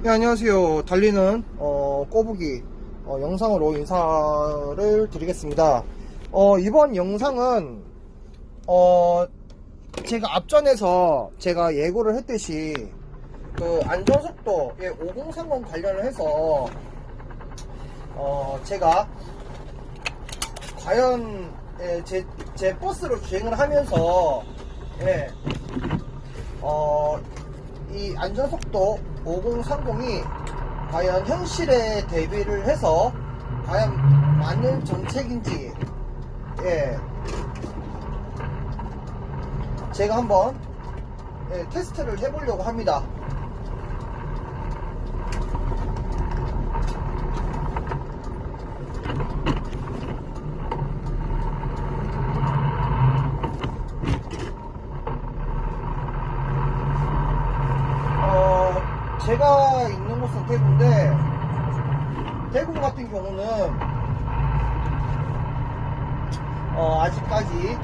네, 안녕하세요. 달리는 어, 꼬부기 어, 영상으로 인사를 드리겠습니다. 어, 이번 영상은 어, 제가 앞전에서 제가 예고를 했듯이 그 안전속도 5030 관련을 해서 어, 제가 과연 예, 제, 제 버스로 주행을 하면서 예, 어, 이 안전속도 5030이 과연 현실에 대비를 해서 과연 맞는 정책인지 예 제가 한번 예, 테스트를 해보려고 합니다. 8번 같은 경우는 어, 아직까지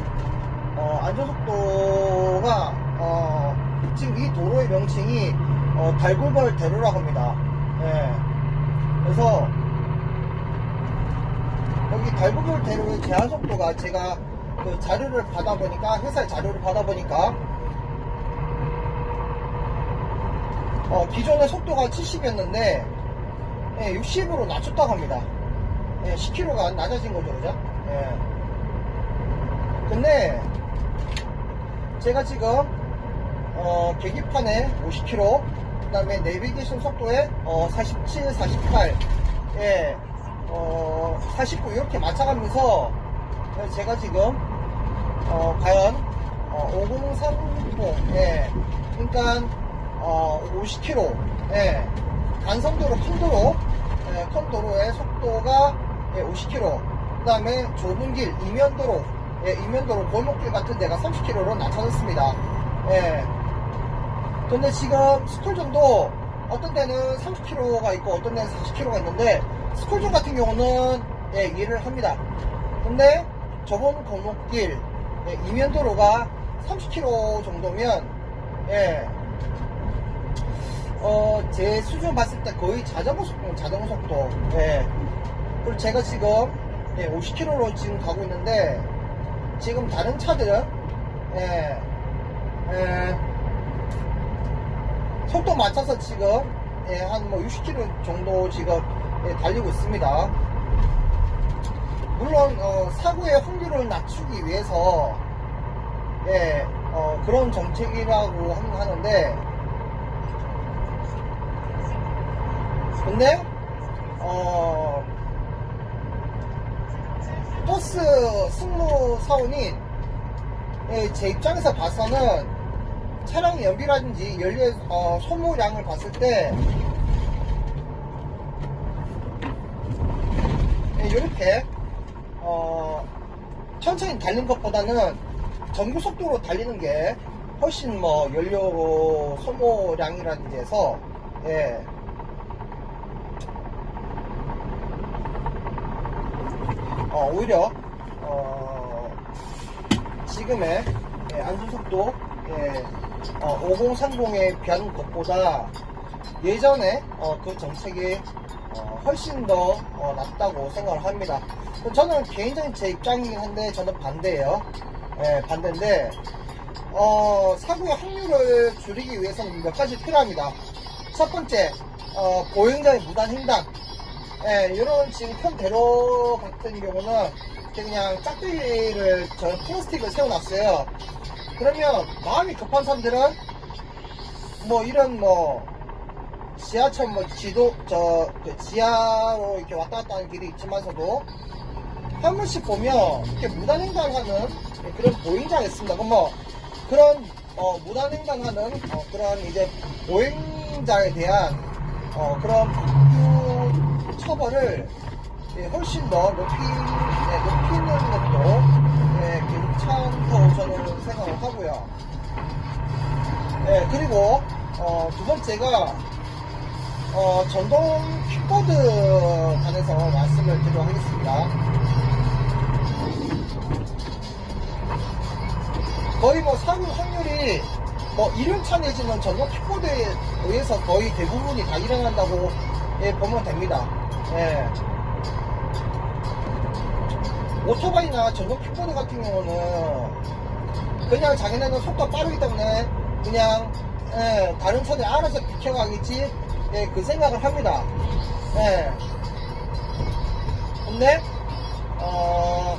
어, 안전속도가 어, 지금 이 도로의 명칭이 어, 달굴벌 대로라고 합니다. 예. 그래서 여기 달굴벌 대로의 제한 속도가 제가 그 자료를 받아보니까 회사의 자료를 받아보니까 어, 기존의 속도가 70이었는데 60으로 낮췄다고 합니다. 예, 10km가 낮아진 거죠, 그죠? 예. 근데 제가 지금 어, 계기판에 50km, 그다음에 내비게이션 속도에 어, 47, 48, 예, 어, 49 이렇게 맞춰가면서 제가 지금 어, 과연 어, 5030, 예, 그러니까 어, 50km, 예, 간선도로 큰 도로, 예, 큰 도로의 속도가 예, 50km, 그 다음에 좁은 길, 이면도로, 예, 이면도로 골목길 같은 데가 30km로 낮춰졌습니다. 예. 근데 지금 스쿨존도 어떤 데는 30km가 있고 어떤 데는 40km가 있는데 스쿨존 같은 경우는 예, 이해를 합니다. 근데 좁은 골목길, 예, 이면도로가 30km 정도면 예, 어, 제 수준 봤을 때 거의 자전거 속도, 자전거 속도. 예. 그리고 제가 지금, 예, 50km로 지금 가고 있는데, 지금 다른 차들은, 예, 예, 속도 맞춰서 지금, 예, 한뭐 60km 정도 지금, 예, 달리고 있습니다. 물론, 어, 사고의 확률을 낮추기 위해서, 예, 어, 그런 정책이라고 하- 하는데, 근데 어 버스 승무 사원인 예, 제 입장에서 봐서는 차량 연비라든지 연료 어, 소모량을 봤을 때 예, 이렇게 어, 천천히 달리는 것보다는 정규 속도로 달리는 게 훨씬 뭐 연료 소모량이라든지 해서 예, 어, 오히려 어, 지금의 예, 안전속도 예, 어, 5030에 비하는 것보다 예전에 어, 그 정책이 어, 훨씬 더 어, 낫다고 생각을 합니다. 저는 개인적인 제 입장이긴 한데 저는 반대예요. 예, 반대인데 어, 사고의 확률을 줄이기 위해서는 몇 가지 필요합니다. 첫 번째 어, 보행자의 무단 횡단 예, 이런 지금 큰 대로 같은 경우는 그냥 짝대기를 저 플라스틱을 세워놨어요. 그러면 마음이 급한 사람들은 뭐 이런 뭐 지하철 뭐 지도 저그 지하로 이렇게 왔다 갔다 하는 길이 있지만서도 한 번씩 보면 이렇게 무단횡단하는 그런 보행자가 있습니다. 그럼 뭐 그런 어, 무단횡단하는 어, 그런 이제 보행자에 대한 어, 그런 처벌을 예, 훨씬 더 높이, 예, 높이는 것도 예, 괜찮다고 저는 생각을 하고요. 예, 그리고 어, 두 번째가 어, 전동 킥보드 관해서 말씀을 드리도록 하겠습니다. 거의 뭐 사고 확률이 뭐 이륜차 내지는 전동 킥보드에 의해서 거의 대부분이 다 일어난다고 예, 보면 됩니다. 예. 오토바이나 전동 킥보드 같은 경우는 그냥 자기네는 속도가 빠르기 때문에 그냥 예, 다른 차들 알아서 비켜가겠지 예, 그 생각을 합니다. 예. 근데 어,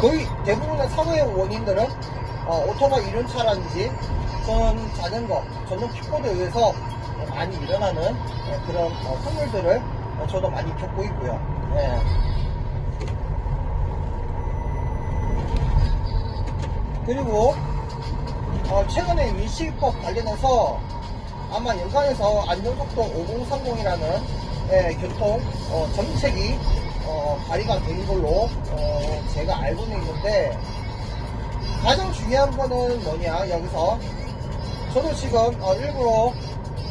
거의 대부분의 사고의 원인들은 어, 오토바이 이륜 차라든지 또는 자전거, 전동 킥보드에 의해서 많이 일어나는 예, 그런 어, 확률들을 어, 저도 많이 겪고 있고요. 예. 그리고 어, 최근에 민식법 관련해서 아마 연간에서 안전속도 5030이라는 예, 교통 어, 정책이 어, 발의가 된 걸로 어, 제가 알고는 있는데 가장 중요한 거는 뭐냐 여기서 저도 지금 어, 일부러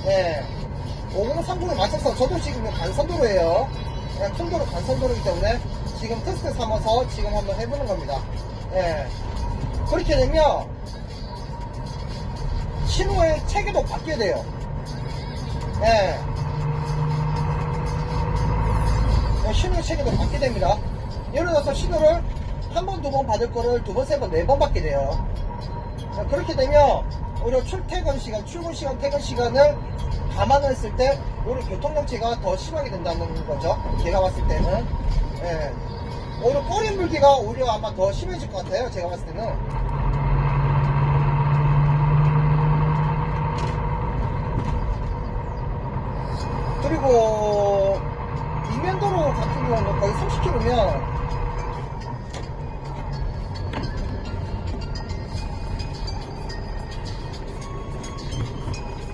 예, 5030에 맞춰서 저도 지금 간선도로예요 예, 큰 도로 간선도로이기 때문에 지금 테스트 삼아서 지금 한번 해보는 겁니다 예, 그렇게 되면 신호의 체계도 바뀌게 돼요 예. 예, 신호 체계도 받게 됩니다. 예를 들어서 신호를 한 번, 두 번 받을 거를 두 번, 세 번, 네 번 받게 돼요. 예, 그렇게 되면 오히려 출퇴근 시간, 출근 시간, 퇴근 시간을 감안을 했을 때 오히려 교통정체가 더 심하게 된다는 거죠. 제가 봤을 때는. 예. 오히려 꼬리 물기가 오히려 아마 더 심해질 것 같아요. 제가 봤을 때는. 그리고 이면도로 같은 경우는 거의 30km면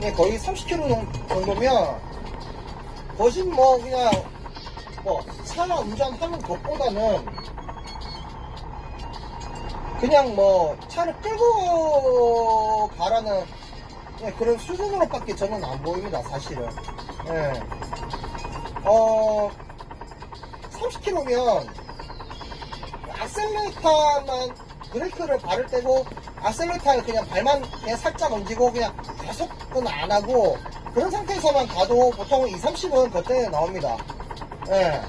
네, 거의 30km 정도면 거진 뭐 그냥 뭐차 운전하는 것보다는 그냥 뭐 차를 끌고 가라는 네, 그런 수준으로밖에 저는 안 보입니다 사실은 예. 어, 30km면 악셀레이터만 브레이크를 발을 떼고 악셀레이터에 그냥 발만 그냥 살짝 얹고 그냥 가속은 안 하고 그런 상태에서만 가도 보통 2, 30은 그때 나옵니다. 예.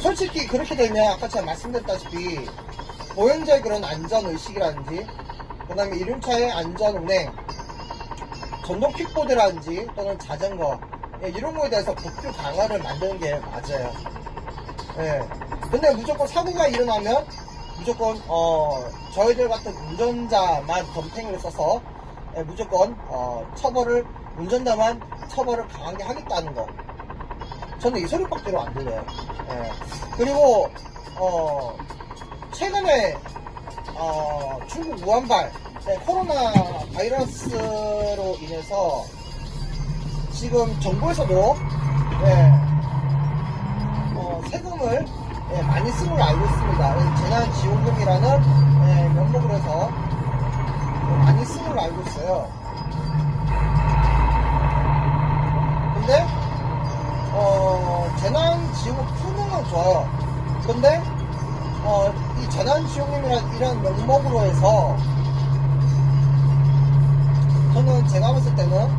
솔직히 그렇게 되면 아까 제가 말씀드렸다시피 보행자의 그런 안전의식이라든지 그 다음에 이륜차의 안전운행 전동 킥보드라든지 또는 자전거 예, 이런 거에 대해서 법규 강화를 만드는 게 맞아요. 예. 근데 무조건 사고가 일어나면 무조건 어 저희들 같은 운전자만 덤탱이를 써서 예, 무조건 어 처벌을 운전자만 처벌을 강하게 하겠다는 거. 저는 이 소리밖에로 안 들려요. 예. 그리고 어 최근에 어, 중국 무한발 네, 코로나 바이러스로 인해서 지금 정부에서도 예, 어, 세금을 예, 많이 쓰는 걸 알고 있습니다. 이 재난지원금이라는 예, 명목으로 해서 예, 많이 쓰는 걸 알고 있어요. 근데 어, 재난지원금 건 좋아요. 근데 어, 이 재난지원금이라는 명목으로 해서 저는 제가 봤을 때는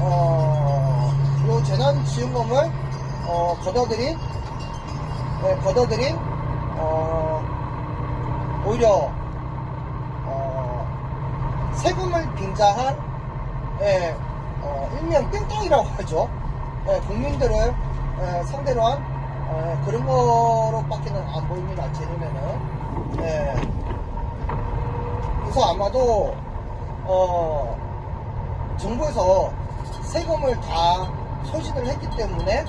어, 이 재난지원금을 어, 걷어들인 네, 걷어들인 어, 오히려 어, 세금을 빙자한 예, 어, 일명 땡땡이라고 하죠. 예, 국민들을 예, 상대로 한 예, 그런 거로밖에는 안 보입니다. 제 눈에는. 예. 그래서 아마도 어, 정부에서 세금을 다 소진을 했기 때문에 예,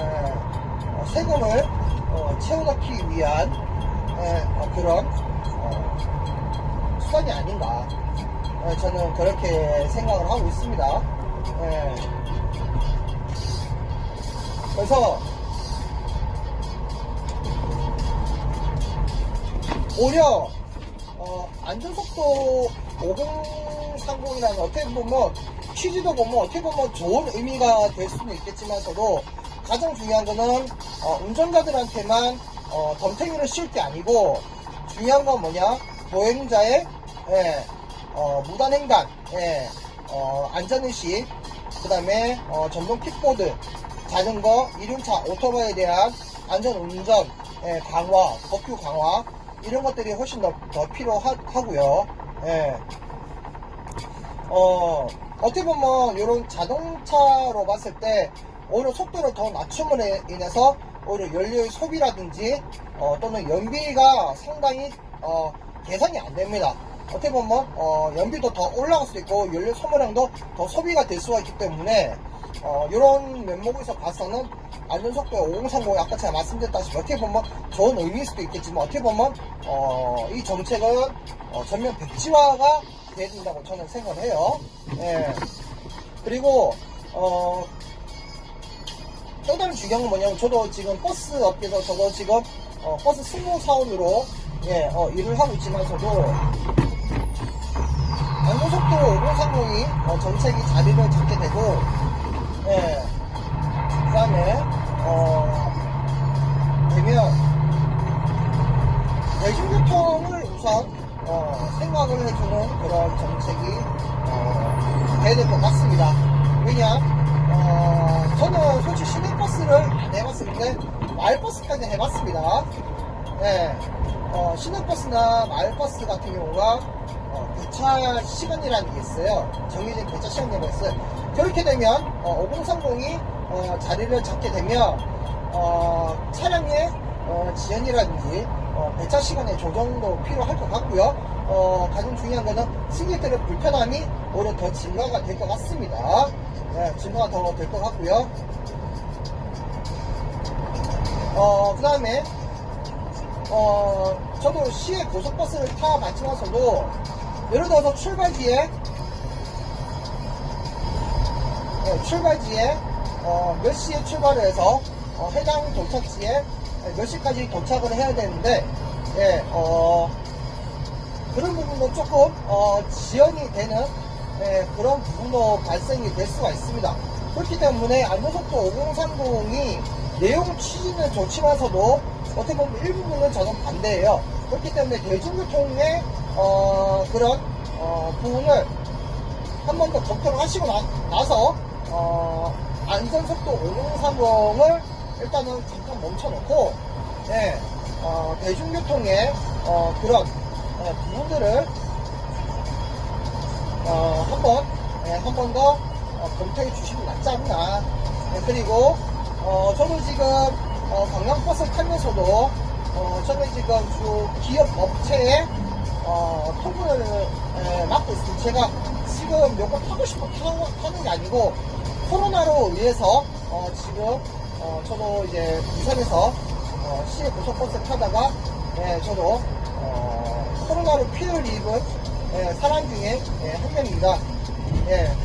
어, 세금을 어, 채워넣기 위한 예, 어, 그런 어, 수단이 아닌가 예, 저는 그렇게 생각을 하고 있습니다. 예. 그래서 오히려 어, 안전속도 5030이라는 어떻게 보면 취지도 보면 어떻게 보면 좋은 의미가 될 수는 있겠지만서도 가장 중요한 거는 어, 운전자들한테만 어, 덤탱이를 씌울 게 아니고 중요한 건 뭐냐? 보행자의 예, 어, 무단횡단, 예, 어, 안전의식, 그 다음에 어, 전동 킥보드, 자전거, 이륜차, 오토바이에 대한 안전운전 예, 강화, 법규 강화 이런 것들이 훨씬 더, 더 필요하고요. 예. 어, 어떻게 보면 이런 자동차로 봤을 때 오히려 속도를 더 낮춤으로 인해서 오히려 연료의 소비라든지 어, 또는 연비가 상당히 어, 개선이 안 됩니다. 어떻게 보면 어, 연비도 더 올라갈 수도 있고 연료 소모량도 더 소비가 될 수가 있기 때문에 어, 이런 면목에서 봐서는 안전속도 5030 아까 제가 말씀드렸다시피 어떻게 보면 좋은 의미일 수도 있겠지만 어떻게 보면 어, 이 정책은 어, 전면 백지화가 돼야 된다고 저는 생각을 해요. 예. 그리고 어, 또 다른 중요한 건 뭐냐면 저도 지금 버스 업계에서 저도 지금 어, 버스 승무 사원으로 예, 어, 일을 하고 있지만서도 안전속도 5030이 어, 정책이 자리를 잡게 되고 예, 그 다음에 어, 되면 대중교통을 우선 어, 생각을 해주는 그런 정책이 어, 돼야 될 것 같습니다. 왜냐? 어, 저는 솔직히 시 내버스를 안 해봤었는데 마을버스까지 해봤습니다. 네, 어, 시내버스나 마을버스 같은 경우가 어, 배차 시간이라는 게 있어요. 정해진 배차 시간이라는 게 있어요. 그렇게 되면 어, 5030이 어, 자리를 잡게 되면 어, 차량의 어, 지연이라든지 어, 배차 시간의 조정도 필요할 것 같고요. 어, 가장 중요한 거는 승객들의 불편함이 오히려 더 증가가 될 것 같습니다. 네, 증가가 더 될 것 같고요. 어, 그 다음에 어, 저도 시외 고속버스를 타봤지만서도 예를 들어서 출발지에 네, 출발지에 어, 몇 시에 출발을 해서 어, 해당 도착지에 몇 시까지 도착을 해야 되는데 예, 어, 그런 부분도 조금 어, 지연이 되는 예, 그런 부분도 발생이 될 수가 있습니다. 그렇기 때문에 안전속도 5030이 내용 취지는 좋지만서도 어떻게 보면 일부분은 저는 반대예요. 그렇기 때문에 대중교통의 어, 그런 어, 부분을 한 번 더 검토를 하시고 나, 서 어, 안전속도 5030을 일단은 잠깐 멈춰놓고 예, 어, 대중교통의 어, 그런 어, 부분들을 어, 한번 예, 한번더 어, 검토해 주시면 낫지 않나 예, 그리고 어, 저도 지금 어, 관광버스 타면서도 어, 저는 지금 주 기업 업체에 어, 통근을 예, 맡고 있습니다. 제가 지금 요거 타고 싶어 타고, 타는 게 아니고 코로나로 인해서 어, 지금 어, 저도 이제 부산에서 어, 시외 고속버스 타다가 예, 저도 어, 코로나로 피해를 입은 예, 사람 중에 예, 한 명입니다. 예.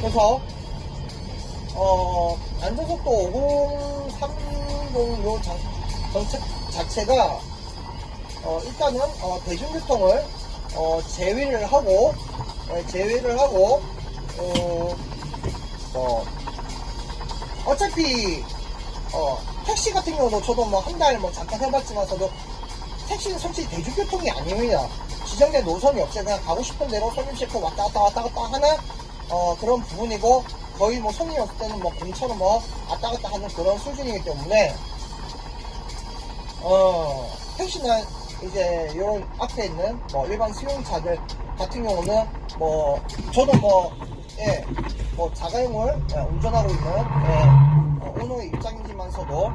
그래서 어, 안전속도 5030 요 정책 자체가 어, 일단은 어, 대중교통을 어, 제외를 하고 어, 제외를 하고 어, 어, 어차피 어, 택시 같은 경우도 저도 뭐 한 달 뭐 잠깐 해봤지만서도 택시는 솔직히 대중교통이 아닙니다. 지정된 노선이 없어요. 그냥 가고 싶은 대로 손님 싣고 왔다 갔다 왔다 갔다 하는 어, 그런 부분이고 거의 뭐 손님이 없을 때는 뭐 공처럼 뭐 왔다 갔다 하는 그런 수준이기 때문에 어, 택시는 이제 이런 앞에 있는 뭐 일반 수용차들 같은 경우는 뭐 저도 뭐 예, 뭐 자가용을 예, 운전하고 있는 예, 어, 오너 입장이지만서도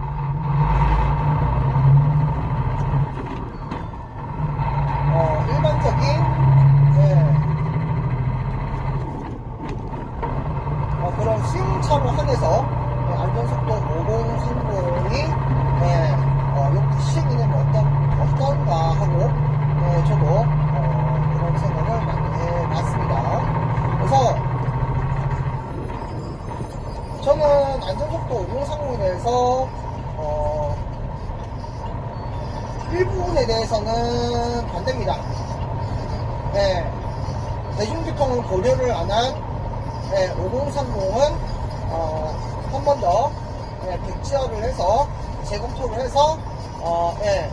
어, 일반적인 예, 어, 그런 수용차로 한해서 예, 안전속도 5030이 예, 어, 요 시행에는 뭐 어떤, 어떤가 하고 예, 저도 어, 그런 생각을 많이 해봤습니다. 그래서 저는 안전속도 5030에 대해서 어, 일부분에 대해서는 반대입니다. 네, 대중교통을 고려를 안 한 5030은 한 번 더 백지화를 해서 재검토를 해서 어, 예,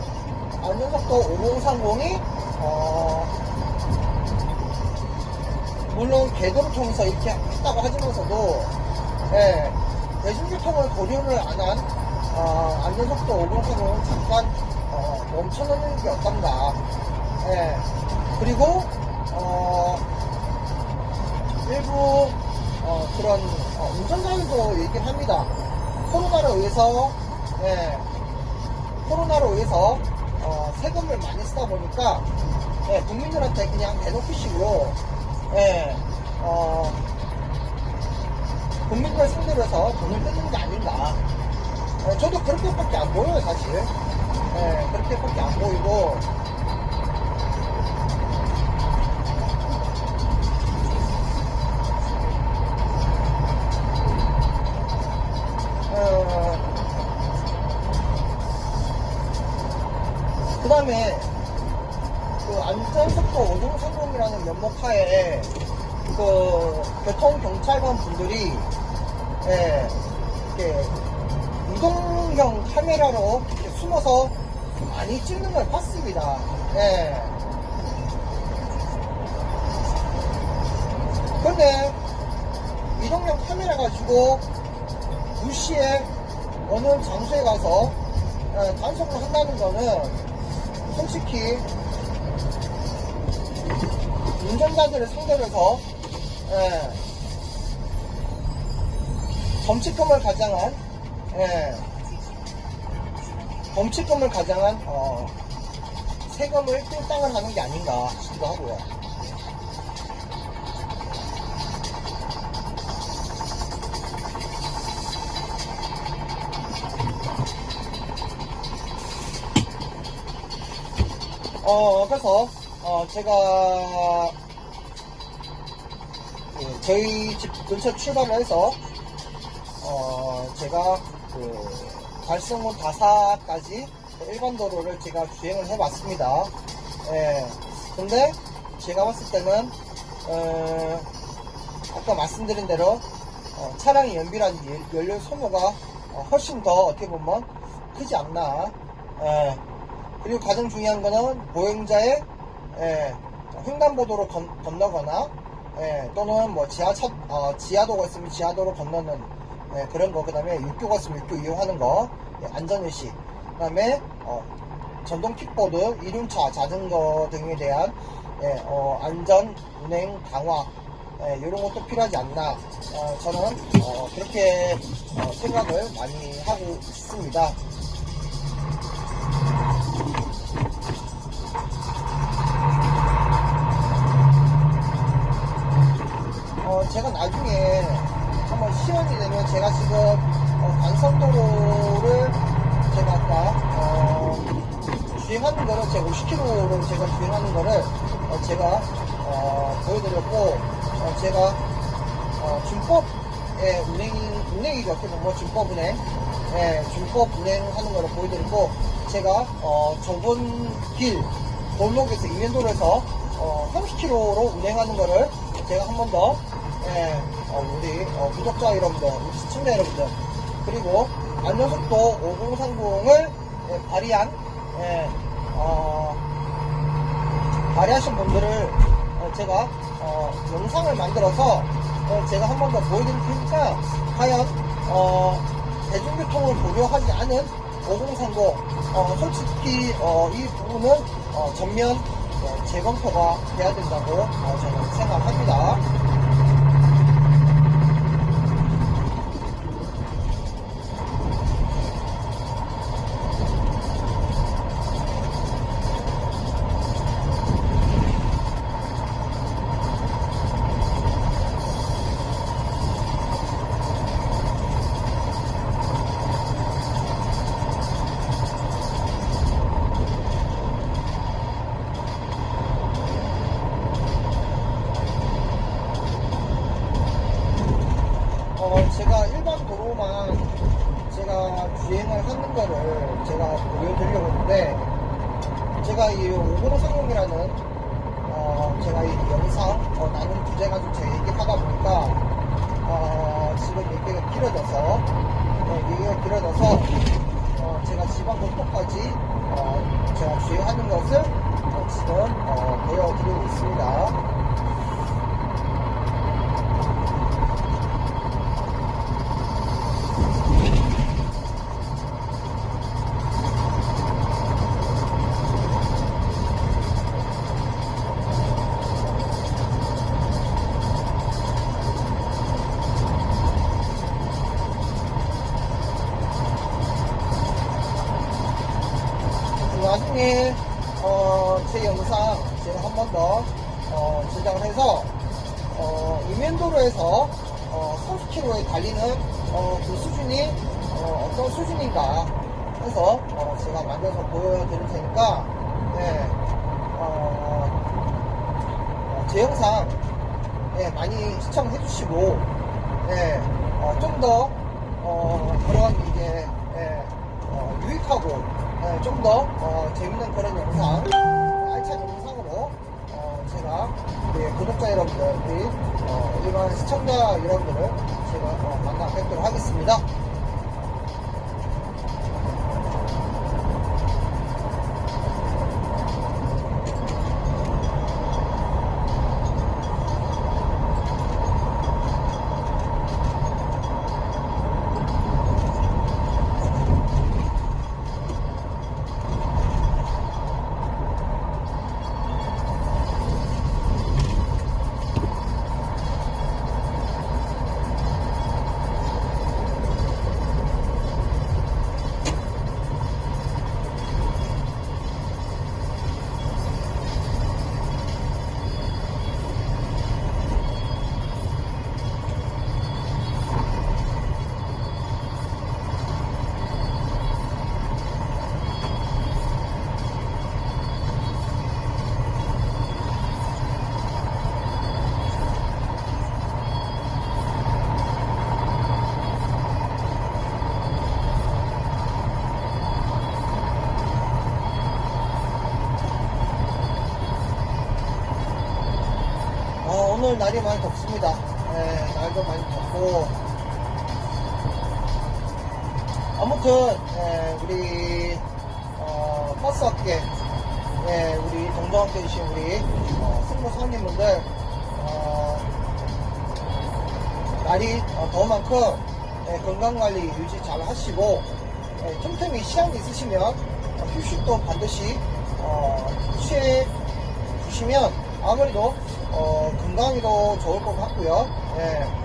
안전속도 5030이 어, 물론 궤도를 통해서 이렇게 했다고 하지만서도 예, 대중교통을 고려를 안한 어, 안전속도 5030은 잠깐 어, 멈춰놓는 게 어떤가. 예, 그리고 어, 일부 어, 그런 어, 운전자들도 얘기를 합니다. 코로나로 의해서 예, 코로나로 의해서 어, 세금을 많이 쓰다 보니까 예, 국민들한테 그냥 대놓고 식으로 예, 어, 국민들 해서 돈을 뜯는 게 아닌가. 예, 저도 그렇게밖에 안 보여요 사실. 예, 그렇게밖에 안 보이고. 그 다음에 그 안전속도 5030이라는 면목하에 그 교통경찰관 분들이 예, 이렇게 이동형 카메라로 이렇게 숨어서 많이 찍는 걸 봤습니다. 예. 근데 이동형 카메라 가지고 무시에 어느 장소에 가서 예, 단속을 한다는 거는 솔직히 운전자들을 상대로 해서 예, 범칙금을 가장한 예, 범칙금을 가장한 어, 세금을 띵땅을 하는 게 아닌가 싶기도 하고요. 어, 그래서, 어, 제가, 그 저희 집 근처 출발을 해서, 어, 제가, 그, 달성문 다사까지 일반 도로를 제가 주행을 해봤습니다. 예. 근데, 제가 봤을 때는, 어, 아까 말씀드린 대로, 어, 차량의 연비란 예- 연료 소모가 어, 훨씬 더 어떻게 보면 크지 않나. 예. 그리고 가장 중요한 거는 보행자의 예, 횡단보도로 건, 건너거나 예, 또는 뭐 지하차 어, 지하도가 있으면 지하도로 건너는 예, 그런 거 그 다음에 육교가 있으면 육교 이용하는 거 예, 안전의식 그 다음에 어, 전동 킥보드 이륜차 자전거 등에 대한 예, 어, 안전 운행 강화 예, 이런 것도 필요하지 않나 어, 저는 어, 그렇게 어, 생각을 많이 하고 있습니다. 제가 나중에 한번 시험이 되면 제가 지금 어, 간선도로를 제가 아까 어, 주행하는 거를 제가 50km로 제가 주행하는 거를 어, 제가 어, 보여드렸고 어, 제가 어, 준법의 운행 운행이죠. 어떻게 보면 준법 운행. 예, 준법 운행하는 거를 보여드리고 제가 어, 좁은 길 골목에서 이면도로에서 어, 30km로 운행하는 거를 제가 한 번 더 예, 어, 우리 어, 구독자 여러분들, 시청자 여러분들 그리고 안전속도 5030을 예, 발휘한 예, 어, 발휘하신 분들을 어, 제가 어, 영상을 만들어서 어, 제가 한 번 더 보여드릴 테니까 과연 어, 대중교통을 고려하지 않은 5030 어, 솔직히 어, 이 부분은 어, 전면 어, 재검토가 돼야 된다고 어, 저는 생각합니다. 시청자 여러분들을 제가 어, 만나 뵙도록 하겠습니다. 날이 많이 덥습니다. 예, 날도 많이 덥고. 아무튼, 예, 우리, 어, 버스 학계, 예, 우리 동정학교 이신 우리, 어, 승무 선임분들, 어, 날이 어, 더운 만큼, 예, 건강관리 유지 잘 하시고, 예, 틈틈이 시간이 있으시면, 어, 휴식도 반드시, 어, 취해 주시면, 아무래도, 어, 건강에도 좋을 것 같고요. 예.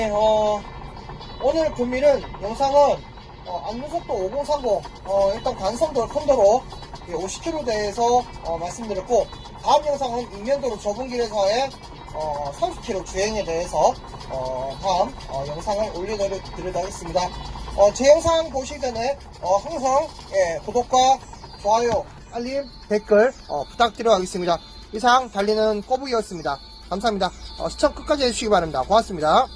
네, 어, 오늘 구미는 영상은 어, 안문속도 5030 어, 일단 간선도 큰 도로 50km 대해서 어, 말씀드렸고 다음 영상은 인면도로 좁은 길에서의 어, 30km 주행에 대해서 어, 다음 어, 영상을 올려드리도록 하겠습니다. 어, 제 영상 보시기 전에 어, 항상 예, 구독과 좋아요, 알림, 댓글 어, 부탁드리도록 하겠습니다. 이상 달리는 꼬부기였습니다. 감사합니다. 어, 시청 끝까지 해주시기 바랍니다. 고맙습니다.